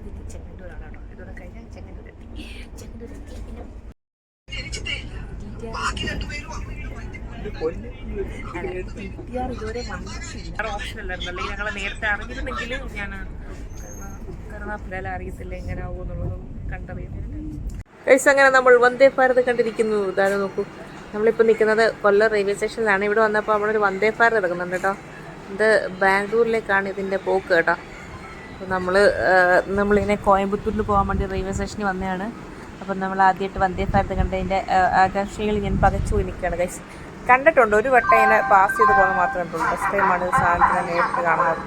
ഇനി ചെങ്ങന്നൂരാണ് കേട്ടോ ഇതോടെ കഴിഞ്ഞാൽ ചെങ്ങന്നൂർ എത്തി. ചെങ്ങന്നൂർ എത്തി. പിന്നെ ടിആർ ഇതുവരെ വന്നിട്ടില്ല. ഓപ്ഷൻ അല്ലായിരുന്നു അല്ലെങ്കിൽ ഞങ്ങളെ നേരത്തെ അറിഞ്ഞിരുന്നെങ്കിൽ ഞാൻ കരുണാപ്പിലാൽ അറിയത്തില്ല എങ്ങനെ ആവുമെന്നുള്ളതും കണ്ടറിയാം ഗൈസ് അങ്ങനെ നമ്മൾ വന്ദേ ഭാരത് കണ്ടിരിക്കുന്നു. ഇതാണ് നോക്കൂ. നമ്മളിപ്പോൾ നിൽക്കുന്നത് കൊല്ലം റെയിൽവേ സ്റ്റേഷനിലാണ്. ഇവിടെ വന്നപ്പോൾ നമ്മളൊരു വന്ദേ ഭാരത് എടുക്കുന്നുണ്ട് കേട്ടോ. ഇത് ബാംഗ്ലൂരിലേക്കാണ് ഇതിന്റെ പോക്ക് കേട്ടോ. അപ്പോൾ നമ്മൾ നമ്മളിങ്ങനെ കോയമ്പത്തൂരിൽ പോകാൻ വേണ്ടി റെയിൽവേ സ്റ്റേഷനിൽ വന്നതാണ്. അപ്പം നമ്മൾ ആദ്യമായിട്ട് വന്ദേ ഭാരത് കണ്ടതിന്റെ ആകാംക്ഷയിൽ ഞാൻ പകച്ചു പോയി നിൽക്കുകയാണ് ഗൈസ് കണ്ടിട്ടുണ്ട് ഒരു വട്ടം ഇങ്ങനെ പാസ് ചെയ്ത് പോകുന്നത് മാത്രമേ ഉള്ളൂ ഫസ്റ്റ് ടൈമാണ് സാധനത്തിനെ നേരിട്ട് കാണാറ്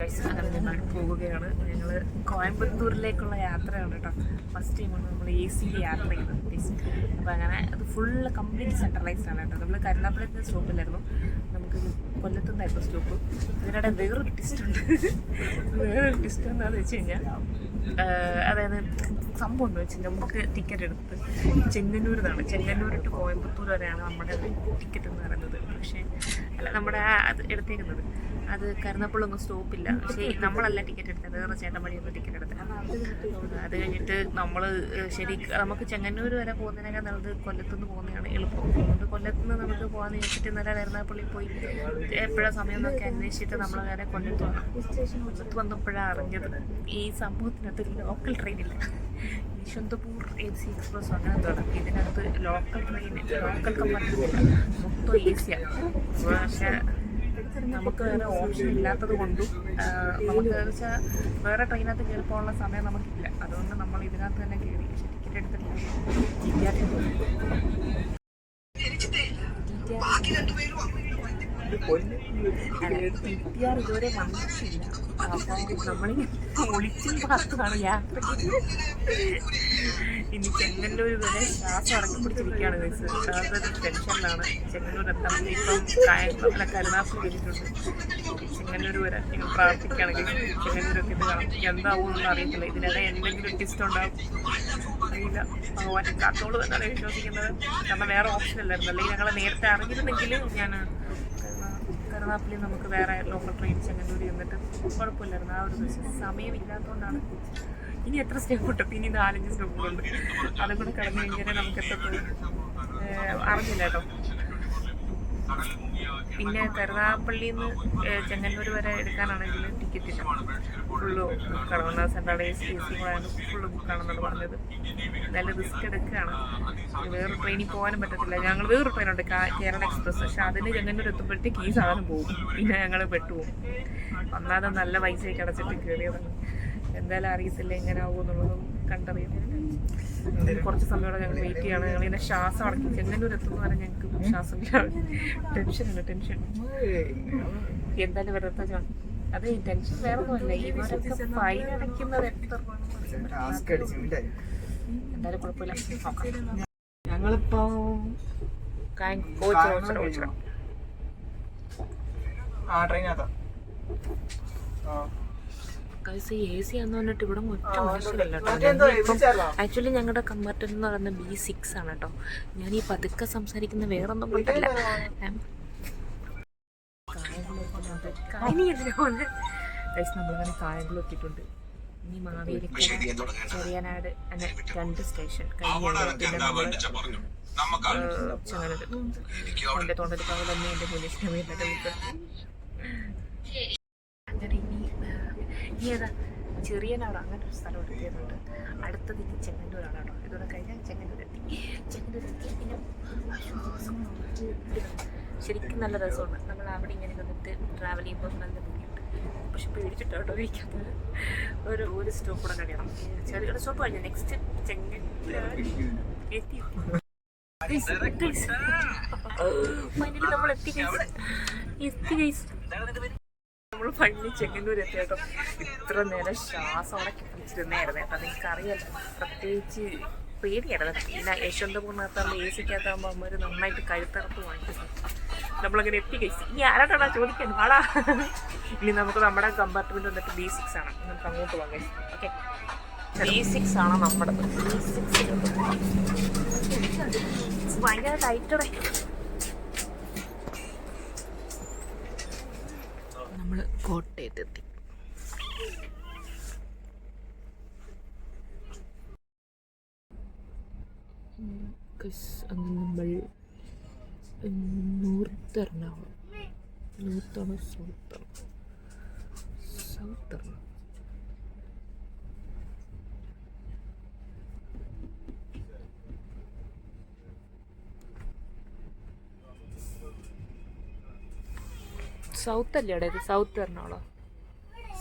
Guys, അങ്ങനെ ഞങ്ങൾ പോവുകയാണ് ഞങ്ങൾ കോയമ്പത്തൂരിലേക്കുള്ള യാത്രയാണ് കേട്ടോ ഫസ്റ്റ് ടൈമാണ് നമ്മൾ സിയിൽ യാത്ര അപ്പോൾ അങ്ങനെ അത് ഫുള്ള് കംപ്ലീറ്റ് സെൻട്രലൈസ്ഡ് ആണ് കേട്ടോ. നമ്മൾ കരുനാപ്പുറത്ത് സ്റ്റോപ്പിലായിരുന്നു നമുക്ക് കൊല്ലത്തുനിന്നായിരുന്നു സ്റ്റോപ്പ് ഇതിനിടെ വേറൊരു ടിസ്റ്റ് ഉണ്ട്. വേറൊരു ടിസ്റ്റ് എന്താണെന്ന് വെച്ച് കഴിഞ്ഞാൽ അതായത് സംഭവം എന്ന് വെച്ചാൽ നമുക്ക് ടിക്കറ്റ് എടുത്ത് ചെങ്ങന്നൂർ നിന്നാണ് ചെങ്ങന്നൂർ ടു കോയമ്പത്തൂർ വരെയാണ് നമ്മുടെ ടിക്കറ്റ് എന്ന് പറയുന്നത്. പക്ഷേ അല്ല നമ്മുടെ അത് എടുത്തേക്കുന്നത്. അത് കരുന്നപ്പള്ളൊന്നും സ്റ്റോപ്പില്ല പക്ഷേ നമ്മളല്ല ടിക്കറ്റ് എടുത്തത്. വേറെ ചേട്ടൻ വഴിയൊന്നും ടിക്കറ്റ് എടുത്തത് അത് കഴിഞ്ഞിട്ട് നമ്മൾ ശരി നമുക്ക് ചെങ്ങന്നൂർ വരെ പോകുന്നതിനേക്കാൾ നല്ലത് കൊല്ലത്തുനിന്ന് പോകുന്നതാണ് എളുപ്പം. അതുകൊണ്ട് കൊല്ലത്തുനിന്ന് നമുക്ക് പോകാമെന്ന് ചോദിച്ചിട്ട് ഇന്നലെ കരുനാപ്പള്ളി പോയി എപ്പോഴാണ് സമയം എന്നൊക്കെ അന്വേഷിച്ചിട്ട് നമ്മൾ നേരെ കൊല്ലത്ത് വന്നു കൊല്ലത്ത് വന്നപ്പോഴാണ് അറിഞ്ഞത് ഈ സംഭവത്തിനകത്ത് ലോക്കൽ ട്രെയിനില്ല യശ്വന്തപൂർ എ സി എക്സ്പ്രസ് അങ്ങനെ തുടങ്ങി. ഇതിനകത്ത് ലോക്കൽ ട്രെയിൻ ലോക്കൽ കമ്പാർട്ട്മെന്റ് മൊത്തം എ സിയാണ് പക്ഷേ നമുക്ക് വേറെ ഓപ്ഷൻ ഇല്ലാത്തത് കൊണ്ടും നമുക്ക് വെച്ചാൽ വേറെ ട്രെയിനകത്ത് കയറി പോകാനുള്ള സമയം നമുക്കില്ല. അതുകൊണ്ട് നമ്മൾ ഇതിനകത്ത് തന്നെ കയറി പക്ഷെ ടിക്കറ്റ് എടുത്തിട്ടില്ല ടിആർ ഇതുവരെ വന്നിട്ടില്ല. അപ്പം നമ്മളിങ്ങനെ ഒളിച്ചും പാത്താണ് യാത്ര ഇനി ചെങ്ങന്നൂർ വരെ ശ്വാസം അടക്കി പിടിച്ചിരിക്കുകയാണ് ഗൈസ് അതൊരു ടെൻഷനിലാണ്. ചെങ്ങന്നൂർ എത്താൻ ഇപ്പം കായംകുളത്തിലെ കരുനാപ്പ് കഴിഞ്ഞിട്ടുണ്ട് ചെങ്ങന്നൂർ വരെ ഞങ്ങൾ പ്രാർത്ഥിക്കുകയാണ് ഗൈസ് ചെങ്ങന്നൂരൊക്കെ ഇത് കാണാം. എന്താവുമെന്നൊന്നും അറിയത്തില്ല. ഇതിനിടെ എന്തെങ്കിലും ടിസ്റ്റ് ഉണ്ടാവും അറിയില്ല. ഭഗവാൻ കാത്തോളൂ എന്നാണ് വിശ്വസിക്കുന്നത്. കാരണം വേറെ ഓപ്ഷൻ അല്ലായിരുന്നു. അല്ലെങ്കിൽ ഞങ്ങളെ നേരത്തെ അറിഞ്ഞിരുന്നെങ്കിൽ ഞാൻ കരുനാപ്പിൽ നമുക്ക് വേറെ ലോക്കൽ ട്രെയിൻ ചെങ്ങന്നൂർ ചെന്നിട്ട് കുഴപ്പമില്ലായിരുന്നു. ആ ഒരു സമയമില്ലാത്തതുകൊണ്ടാണ് ഇനി എത്ര സ്റ്റെപ്പ് ഉണ്ട്? ഇനി നാലഞ്ച് സ്റ്റെപ്പുകളുണ്ട് അതും കൂടെ കടന്നു കഴിഞ്ഞാൽ നമുക്ക് എത്തപ്പോൾ അറിഞ്ഞില്ല കേട്ടോ. പിന്നെ കരുനാപ്പള്ളിയിൽ നിന്ന് ചെങ്ങന്നൂർ വരെ എടുക്കാനാണെങ്കിൽ ടിക്കറ്റ് ഇല്ല. ഫുള്ള് ബുക്കാണ് central A C A C കൂടെയാണ് ഫുള്ള് ബുക്കാണെന്നാണ് പറഞ്ഞത്. നല്ല റിസ്ക് എടുക്കുകയാണ്. വേറെ ട്രെയിനിൽ പോകാനും പറ്റത്തില്ല. ഞങ്ങൾ വേറൊരു ട്രെയിനുണ്ട് കേരള എക്സ്പ്രസ് പക്ഷെ അതിന് ചെങ്ങന്നൂർ എത്തുമ്പോഴത്തേക്ക് ഈ സാധനം പോകും. പിന്നെ ഞങ്ങൾ പെട്ടുപോകും. ഒന്നാമത് നല്ല പൈസയൊക്കെ അടച്ചിട്ട് കയറിയതാണ് എന്തായാലും അറിയത്തില്ല എങ്ങനെ ആവുമെന്നുള്ളതും കണ്ടറിയാം എന്തായാലും കുറച്ച് സമയമോടെ ഞങ്ങൾ വെയിറ്റ് ചെയ്യണം. ഞങ്ങൾ ഇതിന്റെ ശ്വാസം അടക്കി ചെങ്ങന്നൂർ എത്തുന്ന വരെ ഞങ്ങൾക്ക് ശ്വാസം ടെൻഷനുണ്ട് ടെൻഷൻ എന്തായാലും വെറുതെ അത് ടെൻഷൻ വേറെ ഒന്നുമല്ല ഇവരൊക്കെ ഫൈൻ അടയ്ക്കുന്നത് എത്ര എന്തായാലും കുഴപ്പമില്ല. ഞങ്ങളിപ്പോ ആ ട്രെയിനകത്താ ആ. ഗൈസ് എ സി എന്ന് പറഞ്ഞിട്ട് ഇവിടെ ഒറ്റ മനുഷ്യരല്ല കേട്ടോ? ആക്ച്വലി ഞങ്ങളുടെ കമ്പാർട്ട്മെന്റ് എന്ന് പറയുന്നത് ബി സിക്സ് ആണ് കേട്ടോ. ഞാൻ ഈ പതുക്കെ സംസാരിക്കുന്ന വേറൊന്നും കൊണ്ടല്ല. നമ്മളിങ്ങനെ എത്തിയിട്ടുണ്ട്. ഇനി മാവേലി ചെറിയനാട് അങ്ങനെ രണ്ട് സ്റ്റേഷൻ കഴിഞ്ഞ പിന്നെ നമ്മൾ ചങ്ങനൂർ എന്റെ തൊണ്ടരിപ്പാവിൽ തന്നെ ഇനി ഏതാ ചെറിയനാട് അങ്ങനെ ഒരു സ്ഥലം എത്തിയിട്ടുണ്ട് അടുത്തത് ഇനി ചെങ്ങന്നൂരാണ് കേട്ടോ ഇതോടെ കഴിഞ്ഞാൽ ചെങ്ങന്നൂർ എത്തി ചെങ്ങന്നൂർ എത്തി പിന്നെ ശരിക്കും നല്ല രസമുണ്ട് നമ്മൾ അവിടെ ഇങ്ങനെ നിന്നിട്ട് ട്രാവൽ ചെയ്യുമ്പോൾ നല്ല ഭംഗിയുണ്ട്. പക്ഷെ പേടിച്ചിട്ടാട്ടോ ഇരിക്കാത്തത്. ഇരിക്കുന്നത് ഒരു ഒരു സ്റ്റോപ്പ് കൂടെ കഴിയണം. ചെറിയ സ്റ്റോപ്പ് കഴിഞ്ഞു. നെക്സ്റ്റ് ചെങ്ങന്നൂർ എത്തി ഫൈനലി നമ്മൾ എത്തി ഗൈസ് എത്തി ഗൈസ് നമ്മൾ പള്ളി ചെങ്ങന്നൂർ എത്തി കേട്ടോ ഇത്ര നേരം ശ്വാസം അടക്കി പിടിച്ചിരുന്നായിരുന്നു കേട്ടോ നിങ്ങൾക്ക് അറിയാലോ പ്രത്യേകിച്ച് പേടിയായിരുന്നു. പിന്നെ യശവന്തപൂർണകത്താകുമ്പോൾ എ സിക്കകത്താകുമ്പോൾ അമ്മ നന്നായിട്ട് കഴുത്തറപ്പ് വാങ്ങിക്കുന്നു. നമ്മളങ്ങനെ എത്തി കഴിച്ചു. ഇനി ആരാട്ടാ ചോദിക്കാൻ? വാടാ. ഇനി നമുക്ക് നമ്മുടെ കമ്പാർട്ട്മെന്റ് വന്നിട്ട് ബി സിക്സ് ആണ്. നമുക്ക് അങ്ങോട്ട് പോകാം കഴിച്ചു ഓക്കെ ബി സിക്സ് ആണ് നമ്മുടെ. ബി സിക്സ് ഭയങ്കര ടൈറ്റഡേ നമ്മൾ കോട്ടയത്തെത്തി. അങ്ങനെ നമ്മൾ നോർത്ത് എറണാകുളം. നോർത്താണോ സൗത്താണോ സൗത്ത് എറണാകുളം. സൗത്ത് അല്ലേ അവിടെ? ഇത് സൗത്ത് എറണാകുളം.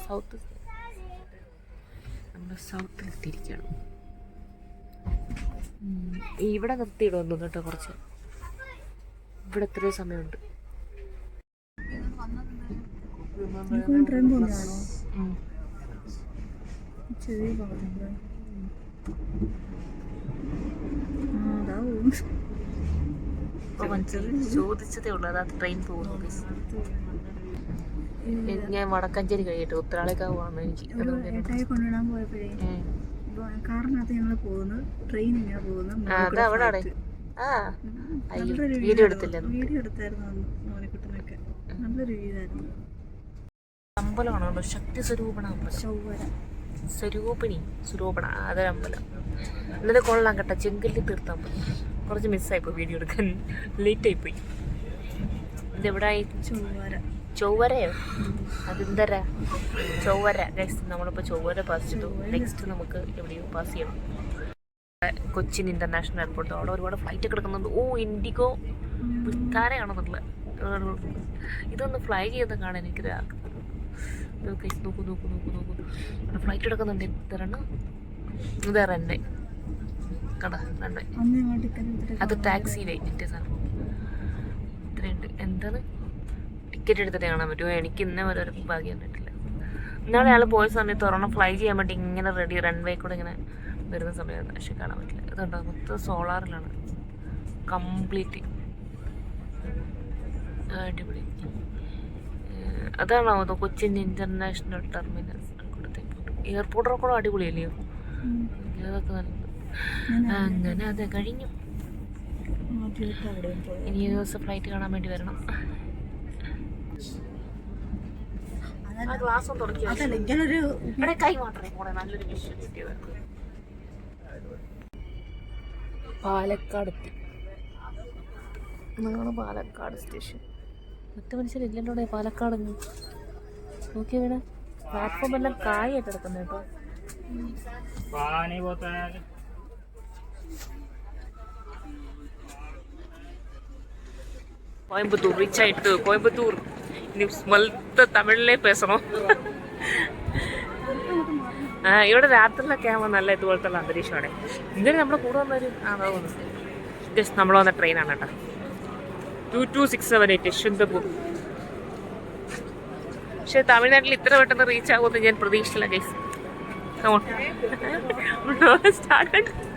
സൗത്ത്. നമ്മൾ സൗത്തിൽ എത്തിയിരിക്കണം ഇവിടെ നിർത്തിയിടുന്നു കേട്ടോ കുറച്ച്. ഇവിടെ എത്രയോ സമയമുണ്ട്. ട്രെയിൻ പോകുന്നതാണോ. ചെറിയ ഭാഗത്തുണ്ട് ആ അതാ പോകുന്നു ഇപ്പൊ മനസ്സിലായി ചോദിച്ചതേ ഉള്ളൂ. അതാ ട്രെയിൻ പോകുന്നു. ഞാൻ വടക്കഞ്ചേരി കഴിയട്ടെ ഉത്തരാളിക്കാവ് പോകണം എനിക്ക് കൊണ്ടുവിടാൻ പോയപ്പോഴേ ഉം. ഇപ്പൊ കാറിനകത്ത് ഞങ്ങൾ പോകുന്നു. ട്രെയിൻ ഇങ്ങനെ പോകുന്നു. ആ, വീഡിയോ എടുത്തില്ല വീഡിയോ എടുത്തായിരുന്നു നല്ലൊരു അമ്പലമാണോ ശക്തി സ്വരൂപണ സ്വരൂപിണി സ്വരൂപണ അതൊരമ്പലം എന്നിട്ട് കൊള്ളാം കേട്ടോ. ചെങ്കല്ലി തീർത്ത അമ്പലം. കുറച്ച് മിസ്സായിപ്പോയി വീഡിയോ എടുക്കാൻ. ലേറ്റ് ആയിപ്പോയി ഇതെവിടെ ആയി ചൊവ്വര. ചൊവ്വരയോ? അതെന്തരാ? ചൊവ്വര. ഗൈസ് നമ്മളിപ്പോൾ ചൊവ്വര പാസ് ചെയ്തു. നെക്സ്റ്റ് നമുക്ക് എവിടെയോ പാസ് ചെയ്യണം. കൊച്ചിൻ ഇന്റർനാഷണൽ എയർപോർട്ട് അവിടെ ഒരുപാട് ഫ്ലൈറ്റ് കിടക്കുന്നുണ്ട് ഓ ഇൻഡിഗോ. വിട്ടാരെയാണെന്നുള്ള ഇതൊന്ന് ഫ്ലൈ ചെയ്ത് കാണാൻ എനിക്ക് നോക്കൂ നോക്കൂ നോക്കൂ നോക്കൂ. ഫ്ലൈറ്റ് കിടക്കുന്നുണ്ട് എത്രണ്ണം ഇത് റെന്നെ കട. എടുത്തിട്ട് അത് ടാക്സിയിലെ എന്റെ സാധനം. ഇത്രയുണ്ട്. എന്താണ്? ടിക്കറ്റ് എടുത്തിട്ട് കാണാൻ പറ്റുമോ? എനിക്ക് ഇന്നേ വരെ ഒരു ഭാഗ്യം കണ്ടിട്ടില്ല. ഇന്നാളെ അയാൾ പോയ സമയത്ത് ഒരെണ്ണം ഫ്ലൈ ചെയ്യാൻ വേണ്ടി ഇങ്ങനെ റെഡി റൺവേ കൂടെ ഇങ്ങനെ വരുന്ന സമയത്ത് പക്ഷെ കാണാൻ പറ്റില്ല. ഇതുണ്ടോ? മൊത്തം സോളാറിലാണ്. കംപ്ലീറ്റ് അടിപൊളി. അതാണോ അത് കൊച്ചിൻ ഇന്റർനാഷണൽ ടെർമിനൽ എയർപോർട്ടൊക്കെ കൂടെ അടിപൊളിയല്ലേ അതൊക്കെ നല്ലത് അങ്ങനെ അത് കഴിഞ്ഞു. ഇനി ഒരു ദിവസം ഫ്ലൈറ്റ് കാണാൻ വേണ്ടി വരണം. ഗ്ലാസ് തുറക്കില്ല ഇങ്ങനൊരു കൈ പോണേ നല്ലൊരു പാലക്കാട് സ്റ്റേഷൻ മറ്റു മനുഷ്യരില്ലല്ലോ പാലക്കാട് നോക്കിയ പ്ലാറ്റ്ഫോം എല്ലാം കായായിട്ട് കിടക്കുന്നു കേട്ടോ. கோயம்புத்தூர் ரீச் ஆயிட்டு கோயம்புத்தூர் இனி മൊത്ത തമിഴിലേ പേസണോ ആ ഇവിടെ രാത്രിയിലൊക്കെ ആകുമ്പോൾ നല്ല ഇതുപോലത്തെ ഉള്ള അന്തരീക്ഷമാണ് ഇങ്ങനെ നമ്മുടെ കൂടെ വന്നൊരു ആ തോന്നുന്നു ജസ്റ്റ് നമ്മൾ വന്ന ട്രെയിനാണ് കേട്ടോ two two six seven eight Yesvantpur പക്ഷെ തമിഴ്നാട്ടിൽ ഇത്ര പെട്ടെന്ന് റീച്ച് ആകുമെന്ന് ഞാൻ പ്രതീക്ഷിച്ചില്ല ഗൈസ് സ്റ്റാർട്ടഡ്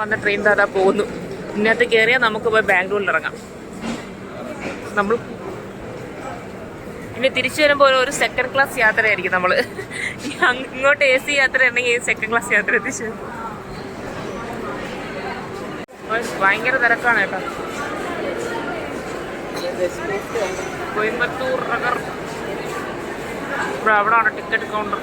വന്ന ട്രെയിൻ താതാ പോകുന്നു. ഇന്നത്തെ കയറിയാൽ നമുക്ക് പോയി ബാംഗ്ലൂരിൽ ഇറങ്ങാം. നമ്മൾ പിന്നെ തിരിച്ചു വരുമ്പോൾ ഒരു സെക്കൻഡ് ക്ലാസ് യാത്രയായിരിക്കും നമ്മൾ ഇങ്ങോട്ട് എ സി യാത്ര ഉണ്ടെങ്കിൽ സെക്കൻഡ് ക്ലാസ് യാത്ര എത്തിച്ചു ഭയങ്കര തിരക്കാണ് കേട്ടോ. കോയമ്പത്തൂർ നഗർ. ഇവിടെ അവിടെയാണ് ടിക്കറ്റ് കൗണ്ടർ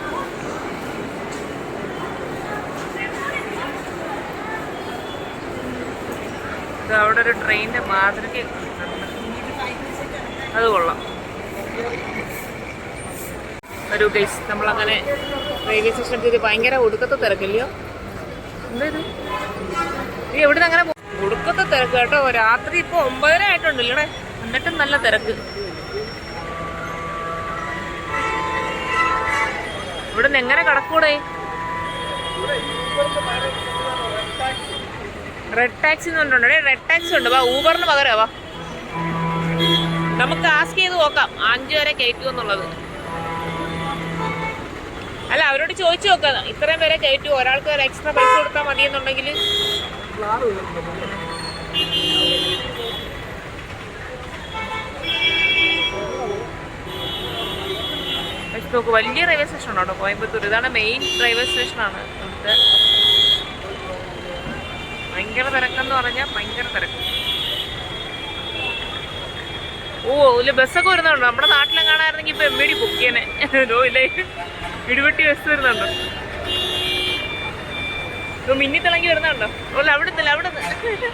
ഇത് അവിടെ ഒരു ട്രെയിനിന്റെ മാതൃക അത് കൊള്ളാം. ഒരു ഗൈസ് നമ്മളങ്ങനെ റെയിൽവേ സ്റ്റേഷൻ എത്തി ഭയങ്കര ഒടുക്കത്തെ തിരക്കില്ലയോ? എന്താ ഇത് എവിടുന്ന് അങ്ങനെ ഒടുക്കത്തെ തിരക്ക് കേട്ടോ. രാത്രി ഇപ്പൊ ഒമ്പതര ആയിട്ടുണ്ട് ഇല്ലടെ എന്നിട്ടും നല്ല തിരക്ക്. ഇവിടെ നിന്ന് എങ്ങനെ കടക്കൂടെ? റെഡ് ടാക്സി എന്ന് പറഞ്ഞിട്ടുണ്ട്. റെഡ് ടാക്സി ഉണ്ട്. വാ ഊബറിന് പകരം വാ. നമുക്ക് ആസ്ക് ചെയ്ത് നോക്കാം. അഞ്ചു വരെ കയറ്റു എന്നുള്ളത്. അല്ല അവരോട് ചോദിച്ചു നോക്കാം. ഇത്രയും പേരെ കയറ്റു ഒരാൾക്ക് ഒരു എക്സ്ട്രാ പൈസ കൊടുത്താൽ മതി എന്നുണ്ടെങ്കിൽ. വലിയ റെയിൽവേ സ്റ്റേഷൻ ഉണ്ടോ? കോയമ്പത്തൂർ. ഇതാണ് മെയിൻ റെയിൽവേ സ്റ്റേഷനാണ് ഇവിടുത്തെ ഭയങ്കര തിരക്കെന്ന് പറഞ്ഞാൽ ഭയങ്കര തിരക്ക്. ഓ ഇല്ല ബസ്സൊക്കെ വരുന്നുണ്ട്? നമ്മുടെ നാട്ടിലും കാണാമായിരുന്നെങ്കിൽ ഇപ്പൊ എം ബി ഡി ബുക്ക് ചെയ്യണേ. ഇല്ലേ? ഇടിവെട്ടി ബസ് വരുന്നുണ്ടോ. ഇപ്പൊ മിന്നി തിളങ്ങി വരുന്നുണ്ടോ? ഓല്ല അവിടെ നിന്നില്ല അവിടെ നിന്ന്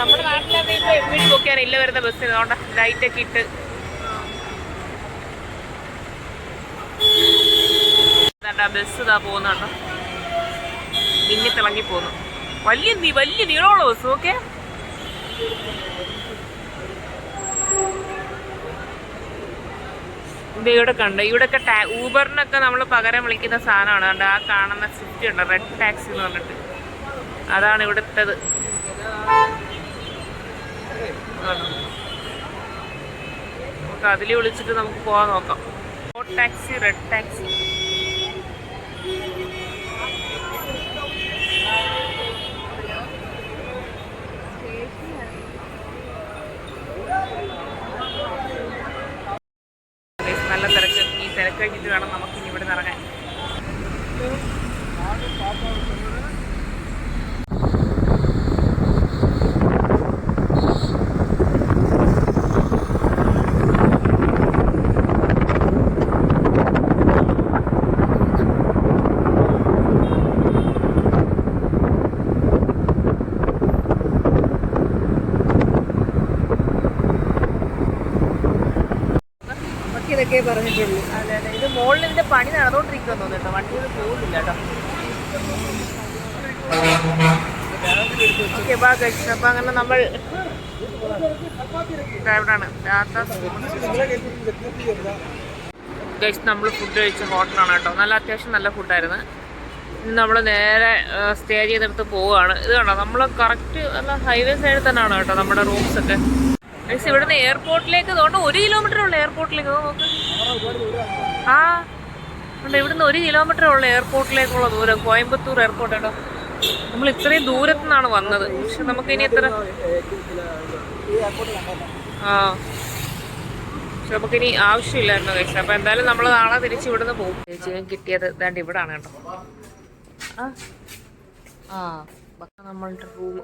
നമ്മുടെ നാട്ടിലൊക്കെ ഇപ്പൊ ബുക്ക് ചെയ്യാൻ ഇല്ല വരുന്ന ബസ് അതുകൊണ്ട് ലൈറ്റ് ഒക്കെ ഇട്ട്. ബസ് ഇതാ പോകുന്നുണ്ടോ. മിന്നി തിളങ്ങി പോന്നു വലിയ നീ- വലിയ നീളമുള്ള ബസ് ഓക്കെ ഇവിടെ കണ്ട്? ഇവിടെയൊക്കെ ടാ ഊബറിനൊക്കെ നമ്മൾ പകരം വിളിക്കുന്ന സാധനമാണ്. കണ്ട്? ആ കാണുന്ന സ്വിഫ്റ്റ് ഉണ്ട് റെഡ് ടാക്സി എന്ന് പറഞ്ഞിട്ട്. അതാണ് ഇവിടുത്തത്? നമുക്ക് അതിൽ വിളിച്ചിട്ട് നമുക്ക് പോകാൻ നോക്കാം. ടാക്സി റെഡ് ടാക്സി നല്ല തിരക്ക് ഈ തിരക്ക് കഴിഞ്ഞിട്ട് വേണം നമുക്ക് ഇനി ഇവിടെ ഇറങ്ങാൻ ഇതൊക്കെ പറഞ്ഞിട്ടുള്ളൂ. അതെ അതെ. ഇത് മുകളിൽ ഇതിന്റെ പണി നടന്നുകൊണ്ടിരിക്കുന്നു കേട്ടോ. വണ്ടി ഇത് പോകുന്നില്ല കേട്ടോ. ഓക്കെ ബാ കഴിച്ചു അപ്പൊ അങ്ങനെ നമ്മൾ എവിടാണ് കഴിച്ച് നമ്മൾ ഫുഡ് കഴിച്ച ഹോട്ടലാണ് കേട്ടോ. നല്ല അത്യാവശ്യം നല്ല ഫുഡായിരുന്നു നമ്മൾ നേരെ സ്റ്റേ ചെയ്തെടുത്ത് പോവുകയാണ്. ഇത് കണ്ടോ? നമ്മൾ കറക്റ്റ് നല്ല ഹൈവേ സൈഡിൽ തന്നെയാണ് കേട്ടോ നമ്മുടെ റൂംസ് ഒക്കെ. ഗൈസ് ഇവിടുന്ന് എയർപോർട്ടിലേക്ക് തോന്നുന്നു ഒരു കിലോമീറ്റർ ഉള്ള എയർപോർട്ടിലേക്ക് നോക്ക്. ആ ഉണ്ട്. ഇവിടുന്ന് ഒരു കിലോമീറ്റർ ഉള്ള എയർപോർട്ടിലേക്കുള്ള ദൂരം കോയമ്പത്തൂർ എയർപോർട്ട് കേട്ടോ നമ്മൾ ഇത്രയും ദൂരത്തു നിന്നാണ് വന്നത്. പക്ഷെ നമുക്ക് ഇനി എത്ര ആ. പക്ഷെ നമുക്കിനി ആവശ്യമില്ലായിരുന്നു കഴിച്ചത് അപ്പൊ എന്തായാലും നമ്മൾ നാളെ തിരിച്ച് ഇവിടുന്ന് പോകും. ചേച്ചിയും കിട്ടിയത് ഇതാണ്ട് ഇവിടാണ് കേട്ടോ. ആ. നമ്മളുടെ റൂം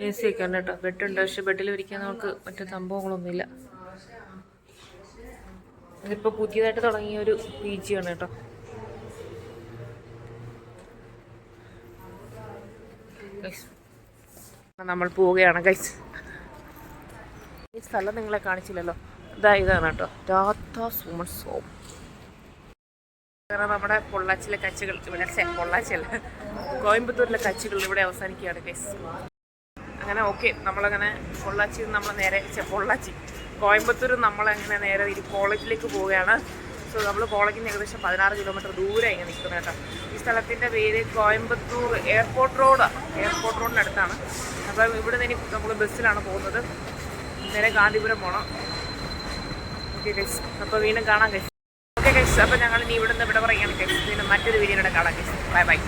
എ സി ഒക്കെ ഉണ്ട് കേട്ടോ. ബെഡുണ്ട് പക്ഷെ ബെഡിൽ ഇരിക്കാൻ നമുക്ക് മറ്റു സംഭവങ്ങളൊന്നുമില്ല. ഇതിപ്പോൾ പുതിയതായിട്ട് തുടങ്ങിയ ഒരു പി ജി ആണ് കേട്ടോ നമ്മൾ പോവുകയാണ് ഗൈസ് ഈ സ്ഥലം നിങ്ങളെ കാണിച്ചില്ലല്ലോ. ഇതാ ഇതാണ് കേട്ടോ. രാധാ സോമൺ സോം നമ്മുടെ പൊള്ളാച്ചിലെ കച്ചുകൾ ഇവിടെ പൊള്ളാച്ചിയല്ല കോയമ്പത്തൂരിലെ കച്ചുകൾ ഇവിടെ അവസാനിക്കുകയാണ് ഗൈസ് അങ്ങനെ ഓക്കെ നമ്മളങ്ങനെ പൊള്ളാച്ചിയിൽ നിന്ന് നമ്മൾ നേരെ പൊള്ളാച്ചി. കോയമ്പത്തൂർ നമ്മളങ്ങനെ നേരെ ഇനി കോളേജിലേക്ക് പോവുകയാണ്. സോ നമ്മൾ കോളേജിൽ നിന്ന് ഏകദേശം പതിനാറ് കിലോമീറ്റർ ദൂരെ ഇങ്ങനെ നിൽക്കുന്നത് കേട്ടോ. ഈ സ്ഥലത്തിന്റെ പേര് കോയമ്പത്തൂർ എയർപോർട്ട് റോഡ് എയർപോർട്ട് റോഡിന്റെ അടുത്താണ്. അപ്പം ഇവിടെ നിന്ന് ഇനി നമ്മൾ ബസ്സിലാണ് പോകുന്നത്. നേരെ ഗാന്ധിപുരം പോകണം ഓക്കെ ഗൈസ് അപ്പോൾ വീണ്ടും കാണാം ഗൈസ് ഓക്കെ ഗൈസ് അപ്പോൾ ഞങ്ങൾ ഇനി ഇവിടെ നിന്ന് ഇവിടെ പറയുകയാണ് ഗൈസ് വീണ്ടും മറ്റൊരു വീഡിയോയുടെ കാണാം ഗൈസ് ബൈ ബൈ